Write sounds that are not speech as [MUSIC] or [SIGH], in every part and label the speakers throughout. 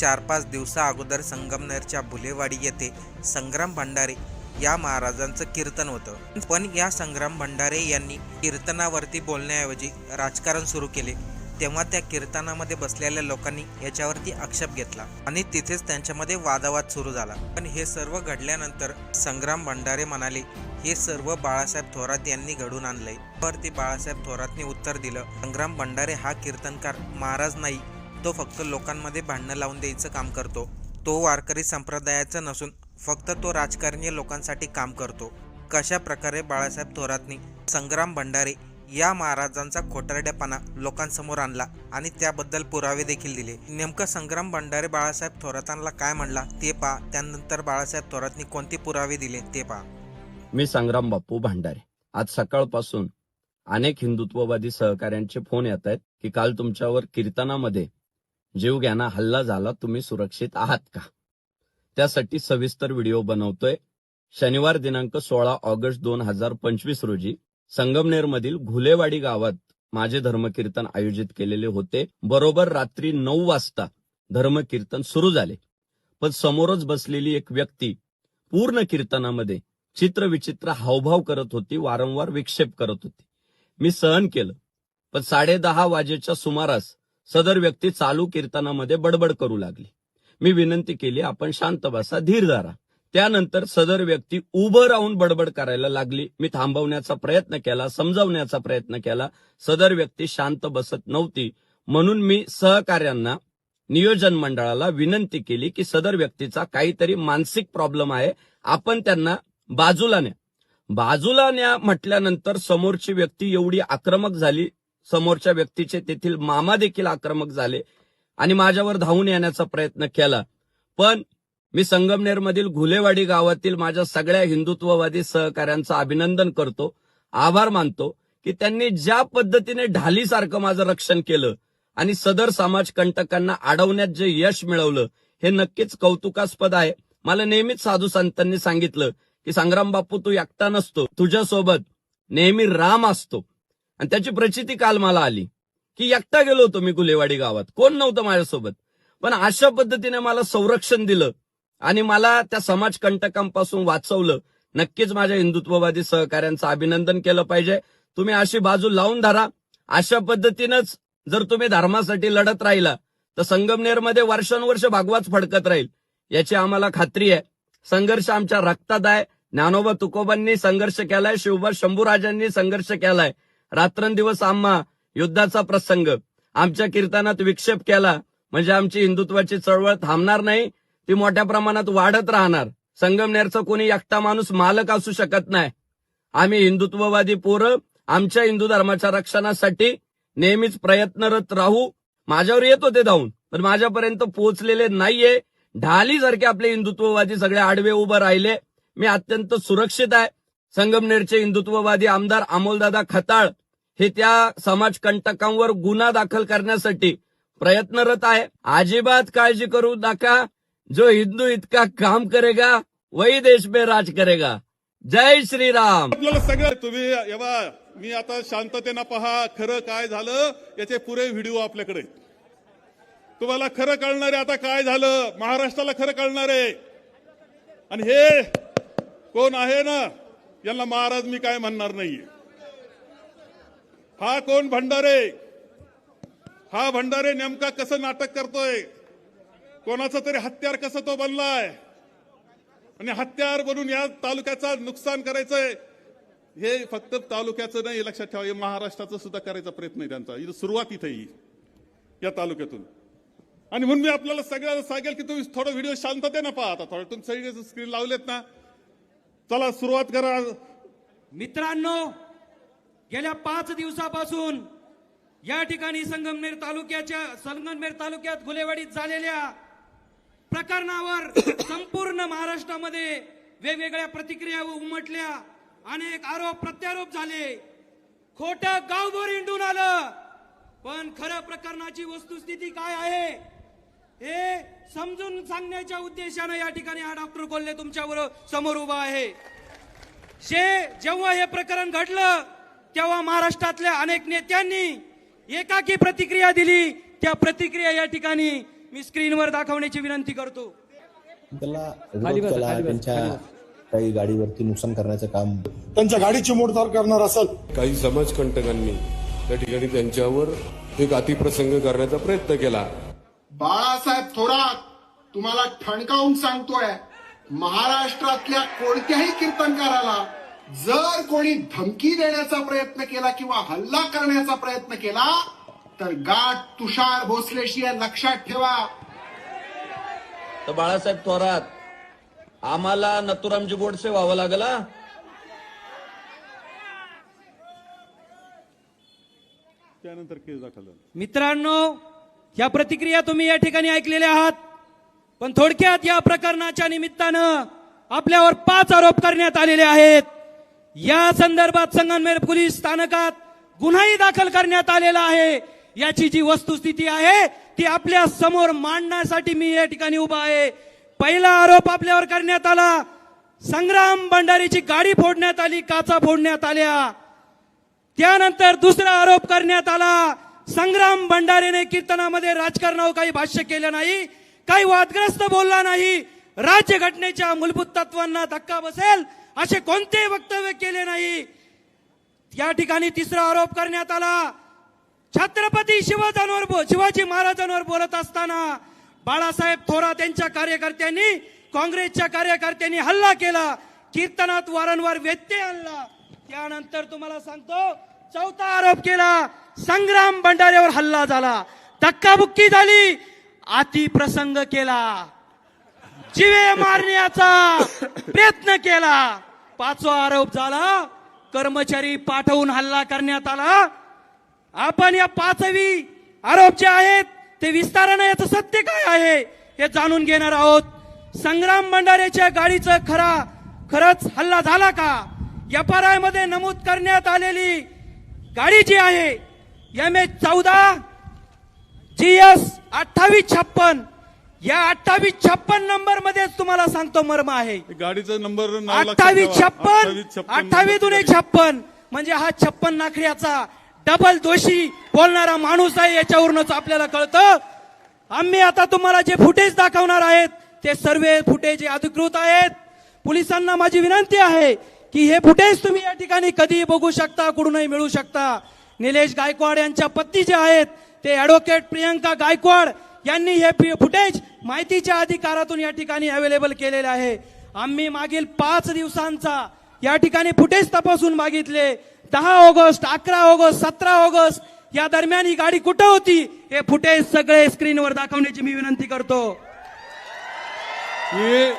Speaker 1: चार पाच दिवसा अगोदर संगमनेरच्या बुलेवाडी येथे संग्राम भंडारे या महाराजांचं कीर्तन होतं. पण या संग्राम भंडारे यांनी कीर्तनावरती बोलण्याऐवजी राजकारण सुरू केले. तेव्हा त्या कीर्तनामध्ये बसलेल्या लोकांनी याच्यावरती आक्षेप घेतला आणि तिथेच त्यांच्यामध्ये वादावाद सुरू झाला. पण हे सर्व घडल्यानंतर संग्राम भंडारे म्हणाले हे सर्व बाळासाहेब थोरात यांनी घडून आणलंय. वरती बाळासाहेब थोरातनी उत्तर दिलं संग्राम भंडारे हा कीर्तनकार महाराज नाही तो फक्त लोकांमध्ये भांडणं लावून द्यायचं काम करतो. तो वारकरी संप्रदायाचा नसून फक्त तो राजकारणीय लोकांसाठी काम करतो. कशा प्रकारे बाळासाहेब थोरातनी संग्राम भंडारे या महाराजांचा खोटारड्यापणा लोकांसमोर आणला आणि त्याबद्दल पुरावे देखील दिले. नेमकं संग्राम भंडारे बाळासाहेब थोरातांना काय म्हणला ते पहा. त्यानंतर बाळासाहेब थोरातनी कोणते पुरावे दिले ते पहा.
Speaker 2: मी संग्राम बापू भांडारे. आज सकाळपासून अनेक हिंदुत्ववादी सहकाऱ्यांचे फोन येत आहेत की काल तुमच्यावर कीर्तनामध्ये जीवघ्याना हल्ला झाला तुम्ही सुरक्षित आहात का? त्यासाठी सविस्तर व्हिडिओ बनवतोय. शनिवार दिनांक सोळा ऑगस्ट दोन हजार पंचवीस रोजी संगमनेरमधील घुलेवाडी गावात माझे धर्मकीर्तन आयोजित केलेले होते. बरोबर रात्री नऊ वाजता धर्मकीर्तन सुरू झाले. पण समोरच बसलेली एक व्यक्ती पूर्ण कीर्तनामध्ये चित्रविचित्र हावभाव करत होती वारंवार विक्षेप करत होती. मी सहन केलं. पण साडे दहा वाजेच्या सुमारास सदर व्यक्ती चालू कीर्तनामध्ये बडबड करू लागली. मी विनंती केली आपण शांत बसा धीर धरा. त्यानंतर सदर व्यक्ती उभं राहून बडबड करायला लागली. मी थांबवण्याचा प्रयत्न केला समजावण्याचा प्रयत्न केला. सदर व्यक्ती शांत बसत नव्हती. म्हणून मी सहकार्यांना नियोजन मंडळाला विनंती केली की सदर व्यक्तीचा काहीतरी मानसिक प्रॉब्लेम आहे आपण त्यांना बाजूला न्या. बाजूला न्या म्हटल्यानंतर समोरची व्यक्ती एवढी आक्रमक झाली समोरच्या व्यक्तीचे तेथील मामा देखील आक्रमक झाले आणि माझ्यावर धावून येण्याचा प्रयत्न केला. पण मी संगमनेरमधील घुलेवाडी गावातील माझ्या सगळ्या हिंदुत्ववादी सहकाऱ्यांचं अभिनंदन करतो आभार मानतो की त्यांनी ज्या पद्धतीने ढालीसारखं माझं रक्षण केलं आणि सदर समाज कंटकांना अडवण्यात जे यश मिळवलं हे नक्कीच कौतुकास्पद आहे. मला नेहमीच साधू संतांनी सांगितलं की संग्राम बापू तू एकटा नसतो. तुझ्यासोबत नेहमी राम असतो. आणि त्याची प्रचिती काल मला आली की एकटा गेलो होतो मी कुलेवाडी गावात. कोण नव्हतं माझ्यासोबत? पण अशा पद्धतीने मला संरक्षण दिलं आणि मला त्या समाज कंटकांपासून वाचवलं. नक्कीच माझ्या हिंदुत्ववादी सहकाऱ्यांचं अभिनंदन केलं पाहिजे. तुम्ही अशी बाजू लावून धरा. अशा पद्धतीनंच जर तुम्ही धर्मासाठी लढत राहिला तर संगमनेरमध्ये वर्षानुवर्ष भागवाच फडकत राहील. याची आम्हाला खात्री आहे. संघर्ष आमच्या रक्तात आहे. ज्ञानोबा तुकोबांनी संघर्ष केलाय शिवबा शंभूराजांनी संघर्ष केलाय. रात्रंदिवस आम्हा युद्धाचा प्रसंग. आमच्या कीर्तनात विक्षेप केला. म्हणजे आमची हिंदुत्वाची चळवळ थांबणार नाही ती मोठ्या प्रमाणात वाढत राहणार. संगमनेरचा कोणी एकटा माणूस मालक असू शकत नाही. आम्ही हिंदुत्ववादी पोरं आमच्या हिंदू धर्माच्या रक्षणासाठी नेहमीच प्रयत्नरत राहू. माझ्यावर येत होते धावून पण माझ्यापर्यंत पोहोचलेले नाहीये. ढालीसारखे आपले हिंदुत्ववादी सगळे आडवे उभं राहिले. मी अत्यंत सुरक्षित आहे. संगमनेरचे हिंदुत्ववादी आमदार अमोलदादा खताळ हे त्या समाज कंटकांवर गुन्हा दाखल करण्यासाठी प्रयत्नरत आहे. अजिबात काळजी करू नका. जो हिंदू इतका काम करेगा वही देश में राज करेगा. जय श्रीराम.
Speaker 3: आपल्याला सगळं तुम्ही एव्हा मी आता शांततेनं पहा खरं काय झालं याचे पुरे व्हिडिओ आपल्याकडे. तुम्हाला खरं कळणार आहे आता काय झालं महाराष्ट्राला खरं कळणार. आहे आणि हे कोण आहे ना यांना महाराज मी काय म्हणणार नाहीये. हा कोण भंडारे? हा भंडारे नेमका कसं नाटक करतोय? कोणाचं तरी हत्यार कसं तो बनलाय? आणि हत्यार बनून या तालुक्याचा नुकसान करायचंय? हे फक्त तालुक्याचं नाही लक्षात ठेवा. हे महाराष्ट्राचं सुद्धा करायचा प्रयत्न आहे त्यांचा. इथं सुरुवात इथे ही या तालुक्यातून. आणि म्हणून मी आपल्याला सगळ्यांना सांगेल की तुम्ही थोडं व्हिडिओ शांततेनं पहा आता. थोडं तुम्ही सगळे स्क्रीन लावलेत ना. चला सुरुवात करा.
Speaker 4: मित्रांनो गेल्या पाच दिवसापासून या ठिकाणी संगमनेर तालुक्याच्या संगमनेर तालुक्यात गुलेवाडीत झालेल्या प्रकरणावर [COUGHS] संपूर्ण महाराष्ट्रामध्ये वेगवेगळ्या प्रतिक्रिया उमटल्या. अनेक आरोप प्रत्यारोप झाले. खोट गावभर हिंडून आलं. पण खरं प्रकरणाची वस्तुस्थिती काय आहे हे समजून सांगण्याच्या उद्देशानं या ठिकाणी हा डॉक्टर कोल्हे तुमच्यासमोर उभा आहे. शे जेव्हा हे प्रकरण घडलं तेव्हा महाराष्ट्रातल्या अनेक नेत्यांनी एकाकी प्रतिक्रिया दिली. त्या प्रतिक्रिया या ठिकाणी मी स्क्रीनवर दाखवण्याची विनंती करतो.
Speaker 5: त्याला त्यांच्या काही गाडीवरती नुकसान करण्याचं काम.
Speaker 6: त्यांच्या गाडीची मोडतार करणार असेल.
Speaker 7: काही समाजकंटकांनी त्या ठिकाणी त्यांच्यावर एक अतिप्रसंग करण्याचा प्रयत्न केला.
Speaker 8: बाळासाहेब थोरात तुम्हाला ठणकावून सांगतोय महाराष्ट्रातल्या कोणत्याही कीर्तनकाराला जर कोणी धमकी देण्याचा प्रयत्न केला किंवा हल्ला करण्याचा प्रयत्न केला तर गाठ तुषार भोसलेशी लक्षात ठेवा.
Speaker 2: तर बाळासाहेब थोरात आम्हाला नथुरामजी गोडसे व्हावं लागला?
Speaker 3: त्यानंतर केस दाखल
Speaker 4: मित्रांनो या प्रतिक्रिया तुम्ही या ठिकाणी ऐकलेल्या आहात पण थोडक्यात या प्रकरणाच्या निमित्तानं आपल्यावर पाच आरोप करण्यात आलेले आहेत. या संदर्भात संगमनेर पोलीस स्थानकात गुन्हाही दाखल करण्यात आलेला आहे. याची जी वस्तुस्थिती आहे ती आपल्यासमोर मांडण्यासाठी मी या ठिकाणी उभा आहे. पहिला आरोप आपल्यावर करण्यात आला. संग्राम भंडारीची गाडी फोडण्यात आली काचा फोडण्यात आल्या. त्यानंतर दुसरा आरोप करण्यात आला. संग्राम भंडारेने कीर्तनामध्ये राजकारणावर काही भाष्य केलं नाही काही वादग्रस्त बोलला नाही. राज्य घटनेच्या मूलभूत तत्वांना धक्का बसेल असे कोणतेही वक्तव्य केले नाही. या ठिकाणी तिसरा आरोप करण्यात आला. छत्रपती शिवाजांवर शिवाजी महाराजांवर बोलत असताना बाळासाहेब थोरात यांच्या कार्यकर्त्यांनी काँग्रेसच्या कार्यकर्त्यांनी हल्ला केला. कीर्तनात वारंवार व्यत्यय आणला. त्यानंतर तुम्हाला सांगतो चौथा आरोप केला. संग्राम भंडाऱ्यावर हल्ला झाला. धक्काबुक्की झाली. अति प्रसंग केला. जिवे मारण्याचा प्रयत्न केला. पाचवा आरोप झाला कर्मचारी पाठवून हल्ला करण्यात आला. आपण या पाचवी आरोप जे आहेत ते विस्तारानं याचं सत्य काय आहे हे जाणून घेणार आहोत. संग्राम भंडारेच्या गाडीचं खरा खरंच हल्ला झाला का? एफ आरमध्ये नमूद करण्यात आलेली गाडी जी आहे एम एच चौदा जी एस अठ्ठावीस छप्पन. या अठ्ठावीस छप्पन नंबर मध्येच तुम्हाला सांगतो मर्म आहे.
Speaker 3: गाडीचा नंबर
Speaker 4: अठ्ठावीस
Speaker 3: ठेवा.
Speaker 4: छप्पन
Speaker 3: 28 छप्पन
Speaker 4: अठ्ठावीस दुने छप्पन. म्हणजे हा छप्पन नाखड्याचा डबल दोषी बोलणारा माणूस आहे याच्यावरूनच आपल्याला कळतं. आम्ही आता तुम्हाला जे फुटेज दाखवणार आहेत ते सर्व फुटेज अधिकृत आहेत. पोलिसांना माझी विनंती आहे की हे फुटेज तुम्ही या ठिकाणी कधी बघू शकता कुठूनही मिळू शकता. निलेश गायकवाड यांच्या पत्नी जे आहेत ते ऍडव्होकेट प्रियंका गायकवाड यांनी हे फुटेज माहितीच्या अधिकारातून या ठिकाणी अवेलेबल केलेले आहे. आम्ही मागील पाच दिवसांचा या ठिकाणी फुटेज तपासून मागितले. दहा ऑगस्ट अकरा ऑगस्ट सतरा ऑगस्ट या दरम्यान ही गाडी कुठं होती हे फुटेज सगळे स्क्रीनवर दाखवण्याची मी विनंती करतो.
Speaker 3: हे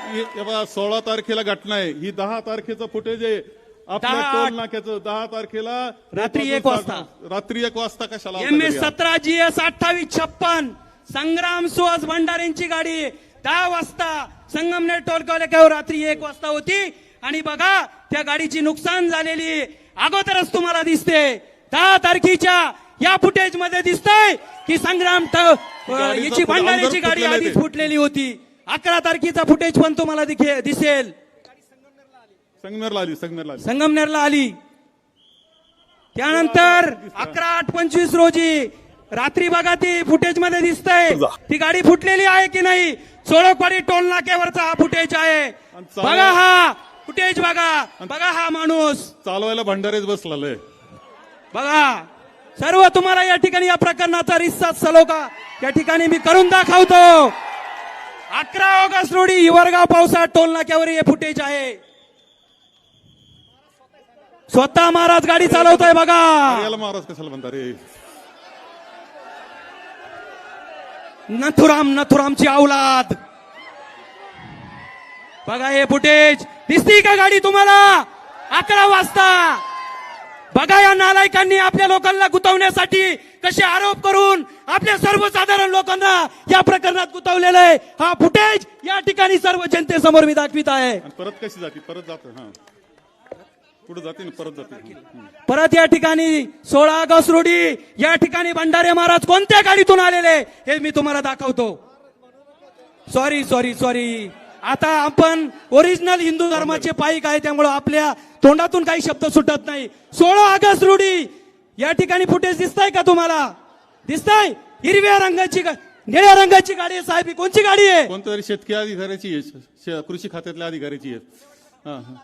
Speaker 3: सोळा तारखेला घटना आहे. ही दहा तारखेचं फुटेज आहे. आपल्या
Speaker 4: दहा-
Speaker 3: टोल नाक्याचं? दहा तारखेला
Speaker 4: रात्री एक वाजता.
Speaker 3: रात्री एक वाजता कशाला
Speaker 4: एम एस? सतरा जी एस अठ्ठावीस छप्पन. संग्राम सुहास भंडारेंची गाडी दहा वाजता संगमनेर टोल नाक्यावर रात्री एक वाजता होती. आणि बघा त्या गाडीची नुकसान झालेली अगोदरच तुम्हाला दिसते. दहा तारखेच्या या फुटेजमध्ये दिसतंय की संग्राम याची
Speaker 3: अगोदर
Speaker 4: गाडी आधीच. फुटलेली होती. अकरा तारखेचा फुटेज पण तुम्हाला दिसेल.
Speaker 3: संगमेरला आली संगमेरला आली.
Speaker 4: संगमनेरला आली. त्यानंतर अकरा आठ पंचवीस रोजी रात्री बघा ती फुटेजमध्ये दिसतंय. ती गाडी फुटलेली आहे की नाही? सोळकवाडी टोल नाक्यावरचा हा फुटेज आहे. बघा हा फुटेज बघा. बघा हा माणूस.
Speaker 3: चालवायला भंडारेच बसलाय
Speaker 4: बघा. सर्व तुम्हाला या ठिकाणी या प्रकरणाचा रिस्सा सलोखा. या ठिकाणी मी करून दाखवतो. अकरा ऑगस्ट रोजी हिवरगाव पावसाळ्यात टोल नाक्यावर हे फुटेज आहे. स्वतः महाराज गाडी चालवतोय बघा.
Speaker 3: महाराज कशाला म्हणता रे?
Speaker 4: नथुराम नथुरामची औलाद. बघा हे फुटेज. दिसती का गाडी तुम्हाला? अकरा वाजता. बघा या नालायकांनी आपल्या लोकांना गुतवण्यासाठी कसे आरोप करून आपल्या सर्वसाधारण लोकांना या प्रकरणात गुतवलेलं आहे. हा फुटेज या ठिकाणी सर्व जनतेसमोर मी दाखवित आहे.
Speaker 3: परत कशी जाते? परत जात हा. पुढे जाते ना परत जाते.
Speaker 4: परत या ठिकाणी सोळा ऑगस्ट रोजी या ठिकाणी भंडारे महाराज कोणत्या गाडीतून आलेले हे मी तुम्हाला दाखवतो. सॉरी सॉरी सॉरी आता आपण ओरिजिनल हिंदू धर्माचे पाईक आहे त्यामुळे आपल्या तोंडातून काही शब्द सुटत नाही. सोळा ऑगस्ट रोजी या ठिकाणी फुटेज दिसताय का तुम्हाला? दिसताय? हिरव्या रंगाची निळ्या रंगाची गाडी आहे साहेब. ही कोणची गाडी आहे?
Speaker 3: कोणत्या तरी शेतकरी अधिकाऱ्याची कृषी खात्यातल्या अधिकाऱ्याची आहे. हा, हा.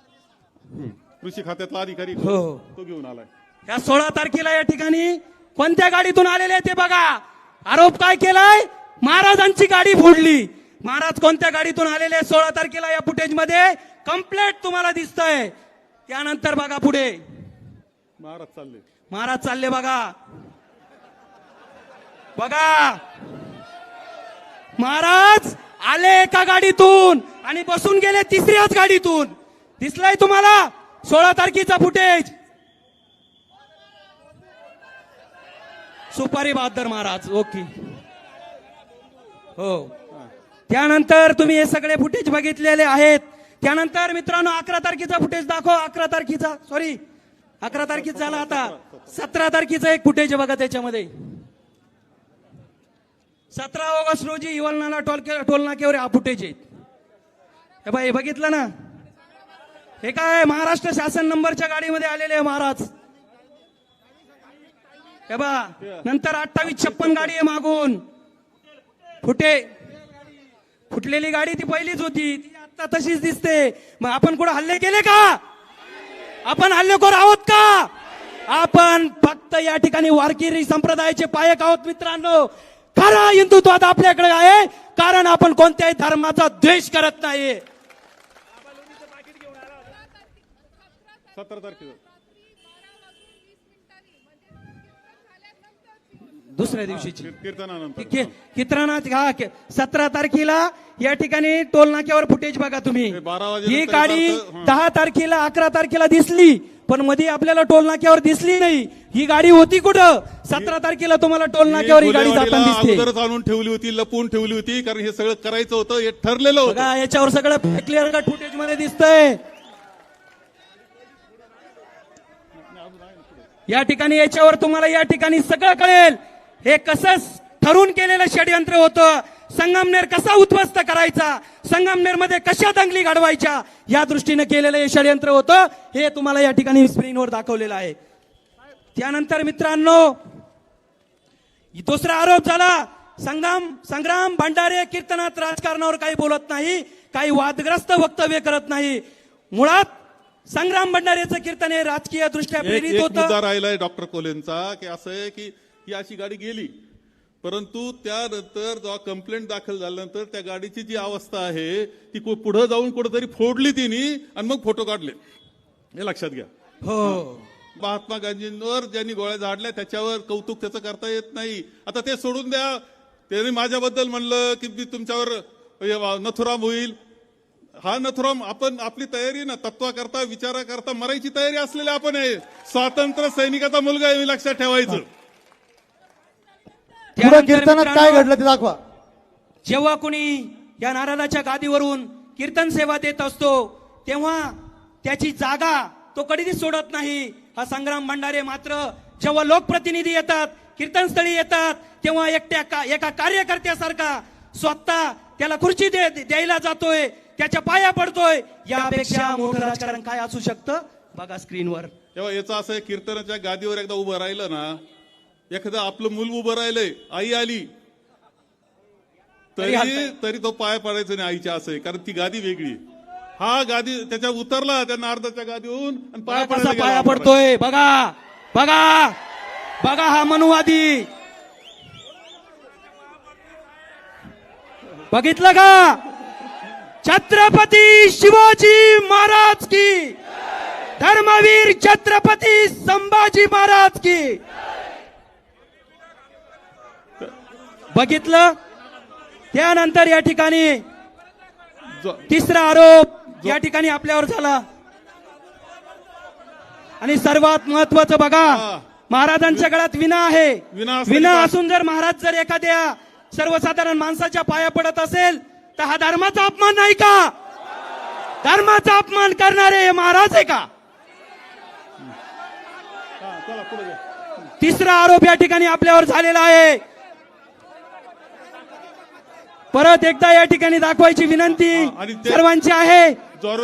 Speaker 3: कृषी खात्यातला अधिकारी
Speaker 4: हो.
Speaker 3: तो घेऊन आलाय.
Speaker 4: या सोळा तारखेला या ठिकाणी कोणत्या गाडीतून आलेले आहे ते बघा. आरोप काय केलाय? महाराजांची गाडी फोडली. महाराज कोणत्या गाडीतून आलेले सोळा तारखेला या फुटेजमध्ये? कम्प्लेट तुम्हाला दिसतंय. त्यानंतर बघा पुढे.
Speaker 3: महाराज चालले.
Speaker 4: महाराज चालले बघा. बघा. महाराज आले एका गाडीतून आणि बसून गेले तिसऱ्याच गाडीतून. दिसलाय तुम्हाला? सोळा तारखेचा फुटेज. सुपारी बहादर महाराज ओके. हो. त्यानंतर तुम्ही हे सगळे फुटेज बघितलेले आहेत. त्यानंतर मित्रांनो अकरा तारखेचा फुटेज दाखव अकरा तारखेचा सॉरी अकरा तारखेचा झाला आता. सतरा तारखेचा एक फुटेज बघा त्याच्यामध्ये. सतरा ऑगस्ट रोजी इवलनाला टोल टोल नाक्यावर हा फुटेज आहेत हे बघितलं ना? हे काय महाराष्ट्र शासन नंबरच्या गाडीमध्ये आलेले आहे महाराज? हे बा नंतर अठ्ठावीस छप्पन गाडी आहे मागून. फुटे. फुटलेली गाडी ती पहिलीच होती. ती आता तशीच दिसते. मग आपण कुठं हल्ले केले का? आपण हल्लेखोर आहोत का? आपण फक्त या ठिकाणी वारकिरी संप्रदायाचे पायक आहोत मित्रांनो. खरा हिंदुत्वात आपल्याकडे आहे. कारण आपण कोणत्याही धर्माचा द्वेष करत नाही
Speaker 3: सतरा तारखेला
Speaker 4: दुसऱ्या दिवशीची.
Speaker 3: कीर- कीर्तनानंतर.
Speaker 4: हा सतरा तारखेला या ठिकाणी टोल नाक्यावर फुटेज बघा तुम्ही. ही गाडी. दहा तारखेला अकरा तारखेला दिसली पण मध्ये आपल्याला टोल नाक्यावर दिसली नाही. ही गाडी होती कुठं? सतरा तारखेला तुम्हाला टोल नाक्यावर ही गाडी जाताना दिसते.
Speaker 3: आणून ठेवली होती लपवून ठेवली होती कारण हे सगळं करायचं होतं हे ठरलेलं होतं.
Speaker 4: याच्यावर सगळं क्लिअर कट फुटेजमध्ये दिसतंय. या ठिकाणी याच्यावर तुम्हाला या ठिकाणी सगळं कळेल. हे कसं ठरून केलेलं षडयंत्र होतं. संगमनेर कसा उद्ध्वस्त करायचा? संगमनेरमध्ये कशा दंगली घडवायच्या? या दृष्टीने केलेलं हे षडयंत्र होतं. हे तुम्हाला या ठिकाणी स्क्रीनवर दाखवलेलं आहे. त्यानंतर मित्रांनो दुसरा आरोप झाला. संग्राम संग्राम भंडारे कीर्तनात राजकारणावर काही बोलत नाही काही वादग्रस्त वक्तव्य करत नाही. मुळात संग्राम भंडारेचं कीर्तन हे राजकीय दृष्ट्या प्रेरित
Speaker 3: एक
Speaker 4: होतं.
Speaker 3: राहिलाय डॉक्टर कोलेंचा की असं आहे की ही अशी गाडी गेली परंतु त्यानंतर जेव्हा कंप्लेंट दाखल झाल्यानंतर त्या गाडीची जी अवस्था आहे ती कु- पुढं जाऊन कुठेतरी फोडली तिने आणि मग फोटो काढले. हे लक्षात घ्या.
Speaker 4: हो.
Speaker 3: महात्मा गांधींवर ज्यांनी गोळ्या झाडल्या त्याच्यावर कौतुक त्याचं करता येत नाही. आता ते सोडून द्या. त्यांनी माझ्याबद्दल म्हणलं की मी तुमच्यावर नथुराम होईल. हा नथुराम आपण आपली तयारी ना तत्वा करता विचारा करता मरायची तयारी असलेले आपण आहे. स्वातंत्र्य सैनिकाचा मुलगा आहे हे लक्षात ठेवायचं.
Speaker 9: पुढे कीर्तनात काय घडलं ते दाखवा.
Speaker 4: जेव्हा कोणी या नारदाच्या गादीवरून कीर्तन सेवा देत असतो तेव्हा त्याची जागा तो कधीच सोडत नाही. हा संग्राम भंडारे मात्र जेव्हा लोकप्रतिनिधी येतात कीर्तनस्थळी येतात तेव्हा एकट्या का एका कार्यकर्त्यासारखा स्वतः त्याला खुर्ची द्यायला जातोय. त्याच्या पाया पडतोय. यापेक्षा मोठं राजकारण काय असू शकतं? बघा स्क्रीनवर.
Speaker 3: तेव्हा याचं असं आहे, कीर्तनाच्या गादीवर एकदा उभं राहिलं ना एखादं आपलं मूल उभं राहिलंय आई आली.
Speaker 4: तरी
Speaker 3: तरी. तरी तो पाय पडायचं नाही आईच्या असं आहे कारण ती गादी वेगळी आहे. हा गादी त्याच्या उतरला त्या नारदाच्या गादीहून आणि पाय
Speaker 4: बघा कसा पाया. पडतोय. बघा बघा बघा हा मनुवादी. बघितलं का? छत्रपती शिवाजी महाराज की। धर्मवीर छत्रपती संभाजी महाराज की। बघितलं? त्यानंतर या ठिकाणी तिसरा आरोप या ठिकाणी आपल्यावर झाला. आणि सर्वात महत्वाचं बघा. महाराजांच्या गळ्यात विना आहे.
Speaker 3: विना?
Speaker 4: असून जर महाराज जर एखाद्या सर्वसाधारण माणसाच्या पाया पडत असेल तर हा धर्माचा अपमान नाही का? धर्माचा अपमान करणारे हे महाराज आहे का. तिसरा आरोप या ठिकाणी आपल्यावर झालेला आहे. परत एकदा या ठिकाणी दाखवायची विनंती सर्वांची आहे.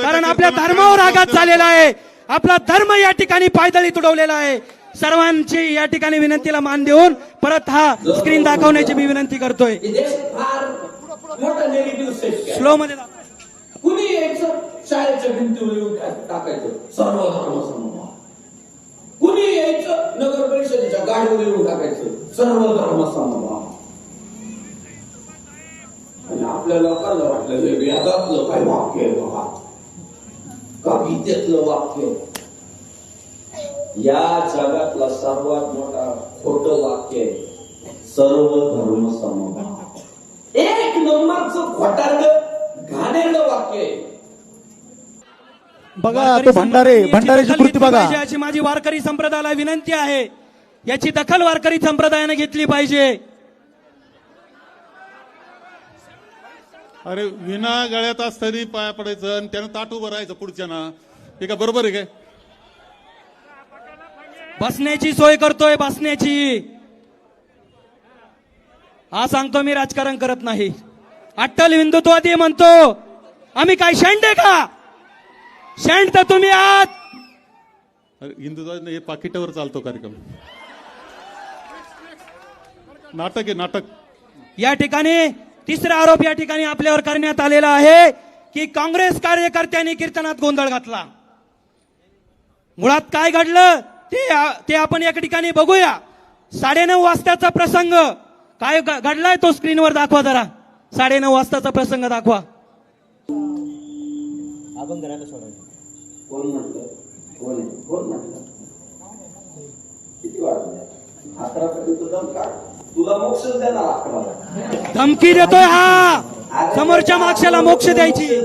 Speaker 4: कारण आपल्या धर्मावर आघात? झालेला आहे. आपला धर्म या ठिकाणी पायदळी तुडवलेला आहे. सर्वांची या ठिकाणी विनंतीला मान देऊन परत हा स्क्रीन दाखवण्याची मी विनंती करतोय.
Speaker 9: मोठा निगेटिव्ह सेट
Speaker 4: स्लो मध्ये.
Speaker 9: कुणी यायचं? शाळेच्या भिंतीवर येऊन टाकायचं? सर्व धर्म समभाव कुणी यायचं? नगर परिषदेच्या गाडीवर येऊन टाकायचं. सर्व धर्म समभाव आणि आपल्या लोकांना वाटलं हे वेदातलं काय वाक्य आहे बाबा का गीतेतलं वाक्य? या जगातला सर्वात मोठा खोट वाक्य आहे सर्व धर्म समभाव एक नंबरचं खोटारड घाणेरडं वाक्य आहे.
Speaker 6: बघा तो भंडारे
Speaker 4: दखल
Speaker 6: कृती बघा.
Speaker 4: अशी माझी वारकरी संप्रदायाला विनंती आहे. याची दखल वारकरी संप्रदायाने घेतली पाहिजे.
Speaker 3: अरे विना गळ्यात असताना पाया पडायचं आणि त्यानं ताट उभं राहायचं पुढच्या ना. हे का बरोबर आहे काय?
Speaker 4: बसण्याची सोय करतोय बसण्याची. हा सांगतो मी राजकारण करत नाही. अट्टल हिंदुत्ववादी म्हणतो आम्ही काय शेंड आहे का? शेंड तर तुम्ही आहात.
Speaker 3: अरे हिंदुत्व हे पाकिटावर चालतो कार्यक्रम. नाटक आहे नाटक.
Speaker 4: या ठिकाणी तिसरा आरोप या ठिकाणी आपल्यावर करण्यात आलेला आहे की काँग्रेस कार्यकर्त्यांनी कीर्तनात गोंधळ घातला. मुळात काय घडलं ते ते आपण एका ठिकाणी बघूया. साडेनऊ वाजताचा प्रसंग. काय घडलाय तो स्क्रीनवर दाखवा जरा. साडेनऊ वाजताचा प्रसंग दाखवा.
Speaker 9: कोण म्हटलं कोण आहे? कोण म्हटलं किती वाजले? अकरा पर्यंत दम काढ तुला मोक्ष देणार
Speaker 4: धमकी देतोय हा. समोरच्या मागच्याला मोक्ष द्यायची.
Speaker 9: अरे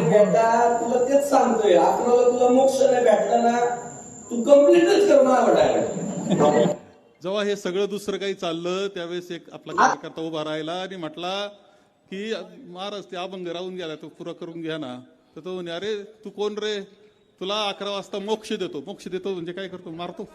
Speaker 9: बेटा तुला तेच सांगतोय. अकराला तुला मोक्ष नाही भेटला ना. तू कम्प्लीटच करणार डायरेक्ट
Speaker 3: जेव्हा हे सगळं दुसरं काही चाललं त्यावेळेस एक आपला कार्यकर्ता उभा राहिला आणि म्हटला की महाराज ते अभंग राहून गेला तो पुरा करून घ्या ना. तर तो म्हणे अरे तू कोण रे? तुला अकरा वाजता मोक्ष देतो. मोक्ष देतो म्हणजे काय करतो? मारतो.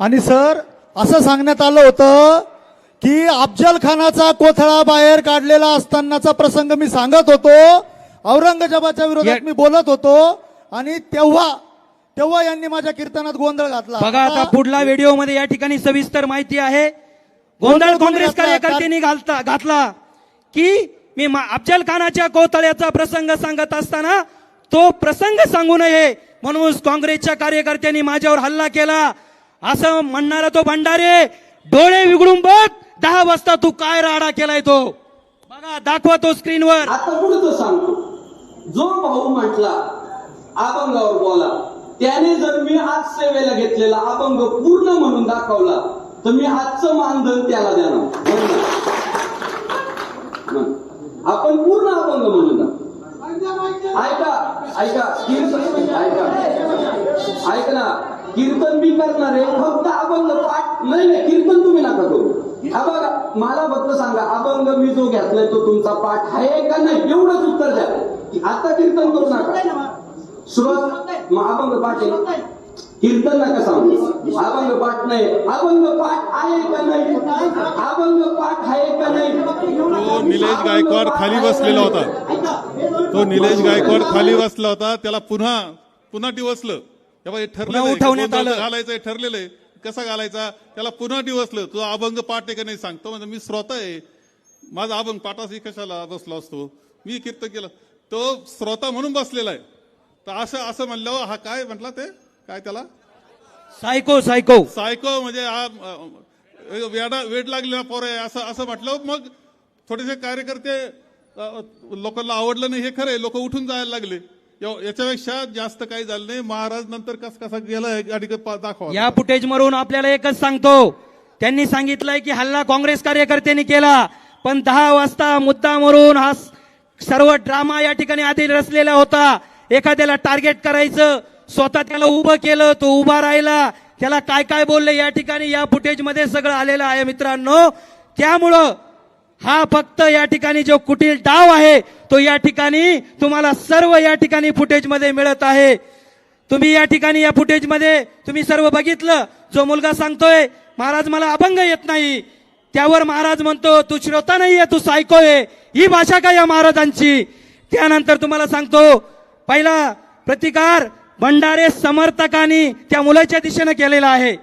Speaker 6: आणि सर असं सांगण्यात आलं होतं की अफजल खानाचा कोथळा बाहेर काढलेला असतानाचा प्रसंग मी सांगत होतो. औरंगजेबाच्या विरोधात मी बोलत होतो आणि तेव्हा तेव्हा यांनी माझ्या कीर्तनात गोंधळ घातला.
Speaker 4: बघा आता पुढला व्हिडिओमध्ये या ठिकाणी सविस्तर माहिती आहे. गोंधळ काँग्रेस. कार्यकर्त्यांनी घालता घातला. की मी मा- अफजल खानाच्या कोतळ्याचा प्रसंग सांगत असताना तो प्रसंग सांगू नये म्हणून काँग्रेसच्या कार्यकर्त्यांनी माझ्यावर हल्ला केला. असं म्हणणारा तो भंडारे डोळे विगडून बघ दहा वाजता तू काय राडा केलाय तो. बघा दाखवा तो स्क्रीनवर
Speaker 9: आता पुढचं सांगतो. जो भाऊ म्हटला अभंगावर बोला. त्याने जर मी आज सेवेला घेतलेला अभंग पूर्ण म्हणून दाखवला तर मी आजचं मानधन त्याला देणार. ना. आपण पूर्ण अभंग म्हणून ऐका ऐका कीर्तन ऐका. ऐक ना कीर्तन मी करणार आहे फक्त अभंग पाठ नाही नाही कीर्तन तुम्ही नका करू. हा बघा मला फक्त सांगा अभंग मी जो घेतलाय तो तुमचा पाठ आहे का नाही? एवढंच उत्तर द्या. आता कीर्तन करू नका. सुरुवात मग अभंग पाठ आहे. कीर्तन नका सांगू. अभंग पाठ नाही. अभंग पाठ आहे का नाही? अभंग पाठ आहे का नाही?
Speaker 3: तो निलेश गायकवाड खाली बसलेला होता. तो निलेश गायकवाड खाली बसला होता. त्याला पुन्हा पुन्हा डिवसलं. हे
Speaker 4: आलं.
Speaker 3: घालायचं हे ठरलेलं आहे. कसा घालायचा? त्याला पुन्हा डिवसलं. तुझा अभंग पाठ आहे का नाही सांगतो. म्हणजे मी श्रोता आहे. माझा अभंग पाठाशी कशाला बसलो असतो? मी कीर्तन केलं. तो श्रोता म्हणून बसलेला आहे. तर असं असं म्हणल्यावर हा काय म्हटला ते? काय त्याला?
Speaker 4: सायको सायको.
Speaker 3: सायको म्हणजे हा वेडा वेड लागलेला पोर आहे असं असं म्हटलं मग थोडेसे कार्यकर्ते लोकांना आवडलं नाही हे खरं आहे. लोक उठून जायला लागले. या- याच्यापेक्षा जास्त काही झालं नाही. महाराज नंतर कस कसा गेला आणि दाखवा.
Speaker 4: या फुटेज मरून आपल्याला एकच सांगतो. त्यांनी सांगितलंय की हल्ला काँग्रेस कार्यकर्त्यांनी केला. पण दहा वाजता मुद्दा मरून हा सर्व ड्रामा या ठिकाणी आधी रचलेला होता. एखाद्याला टार्गेट करायचं स्वतः त्याला उभं केलं तो उभा राहिला. त्याला काय काय बोलले या ठिकाणी या फुटेजमध्ये सगळं आलेलं आहे मित्रांनो. त्यामुळं हा फक्त या ठिकाणी जो कुटील डाव आहे तो या ठिकाणी तुम्हाला सर्व या ठिकाणी फुटेजमध्ये मिळत आहे. तुम्ही या ठिकाणी या फुटेजमध्ये तुम्ही सर्व बघितलं. जो मुलगा सांगतोय महाराज मला अभंग येत नाही. त्यावर महाराज म्हणतो तू श्रोता नाहीये तू सायकोय ही भाषा काय या महाराजांची? त्यानंतर तुम्हाला सांगतो पहिला प्रतिकार भंडारे समर्थकांनी त्या मुलाच्या दिशेने केलेला आहे.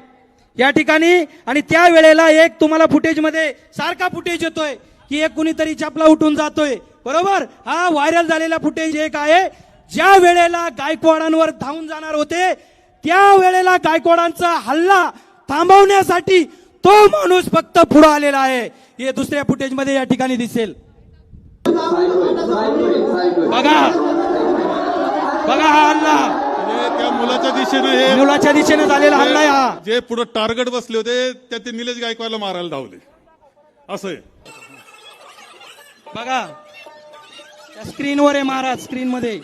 Speaker 4: या ठिकाणी आणि त्या वेळेला एक तुम्हाला फुटेजमध्ये सारखा फुटेज येतोय की एक कुणीतरी चपला उठून जातोय. बरोबर? हा व्हायरल झालेला फुटेज एक आहे. ज्या वेळेला गायकवाडांवर धावून जाणार होते त्या वेळेला गायकवाडांचा हल्ला थांबवण्यासाठी तो माणूस फक्त पुढे आलेला आहे. हे दुसऱ्या फुटेजमध्ये या ठिकाणी दिसेल. बघा. बघा हा हल्ला.
Speaker 3: त्या मुलाच्या दिशेनं हे
Speaker 4: मुलाच्या दिशेने झालेला हल्ला आहे हा.
Speaker 3: जे पुढे टार्गेट बसले होते त्या ते निलेश गायकवाडला मारायला धावले. असं आहे.
Speaker 4: बघा. त्या स्क्रीनवर आहे महाराज स्क्रीन मध्ये.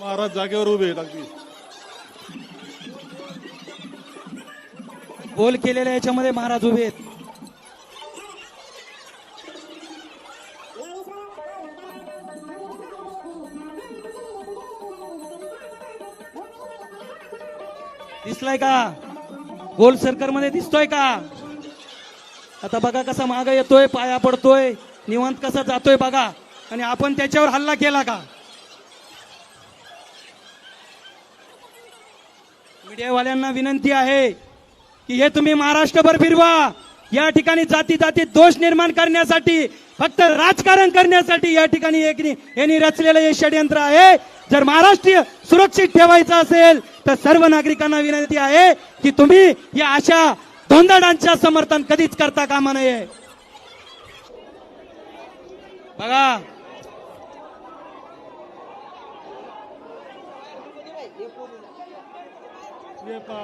Speaker 3: महाराज जागेवर उभे आहेत अगदी.
Speaker 4: गोल केलेल्या याच्यामध्ये महाराज उभे आहेत. दिसलाय का? गोल सर्कलमध्ये दिसतोय का? आता बघा कसा माग येतोय पाया पडतोय निवांत कसा जातोय बघा. आणि आपण त्याच्यावर हल्ला केला का? मीडियावाल्यांना विनंती आहे की हे तुम्ही महाराष्ट्रभर फिरवा. या ठिकाणी जाती जाती दोष निर्माण करण्यासाठी फक्त राजकारण करण्यासाठी या ठिकाणी एक यांनी रचलेलं हे षडयंत्र आहे. जर महाराष्ट्रीय सुरक्षित ठेवायचं असेल तर सर्व नागरिकांना विनंती आहे की तुम्ही या अशा धोंदडांच्या समर्थन कधीच करता कामा नये. बघा.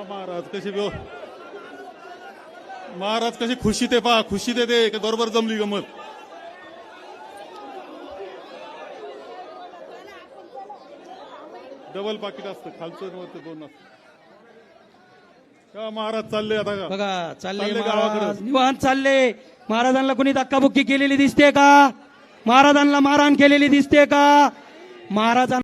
Speaker 3: महाराज कशी महाराज कशी खुशी ते पहा खुशी ते ते का बरोबर जमली गमत. डबल पाकिट असतं खालचं दोन असतं. का महाराज चालले आता का?
Speaker 4: बघा चालले
Speaker 3: चालले
Speaker 4: महाराज.
Speaker 3: गावाकडं.
Speaker 4: निवांत चालले. महाराजांना कोणी धक्काबुक्की केलेली दिसते का? महाराजांना मारहाण केलेली दिसते का? महाराजांना